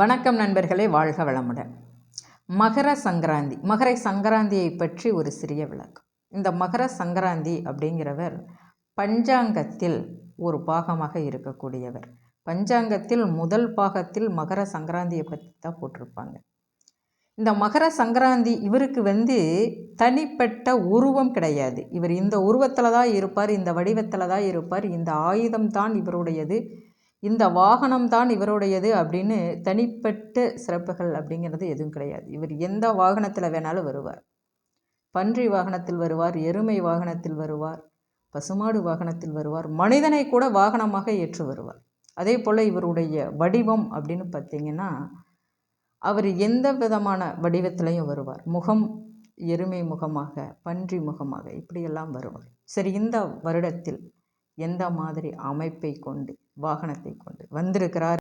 வணக்கம் நண்பர்களே வாழ்க வளமுடன். மகர சங்கராந்தி மகர சங்கராந்தியை பற்றி ஒரு சிறிய விளக்கம். இந்த மகர சங்கராந்தி அப்படிங்கிறவர் பஞ்சாங்கத்தில் ஒரு பாகமாக இருக்கக்கூடியவர். பஞ்சாங்கத்தில் முதல் பாகத்தில் மகர சங்கராந்தியை பற்றி தான் போட்டிருப்பாங்க. இந்த மகர சங்கராந்தி இவருக்கு வந்து தனிப்பட்ட உருவம் கிடையாது. இவர் இந்த உருவத்தில் தான் இருப்பார் இந்த வடிவத்தில் தான் இருப்பார் இந்த ஆயுதம் தான் இவருடையது இந்த வாகனம் தான் இவருடையது அப்படின்னு தனிப்பட்ட சிறப்புகள் அப்படிங்கிறது எதுவும் கிடையாது. இவர் எந்த வாகனத்தில் வேணாலும் வருவார். பன்றி வாகனத்தில் வருவார் எருமை வாகனத்தில் வருவார் பசுமாடு வாகனத்தில் வருவார் மனிதனை கூட வாகனமாக ஏற்று வருவார். அதே போல் இவருடைய வடிவம் அப்படின்னு பார்த்திங்கன்னா அவர் எந்த விதமான வடிவத்திலையும் வருவார். முகம் எருமை முகமாக பன்றி முகமாக இப்படியெல்லாம் வருவார். சரி இந்த வருடத்தில் எந்த மாதிரி அமைப்பை கொண்டு வாகனத்தை கொண்டு வந்திருக்கிறார்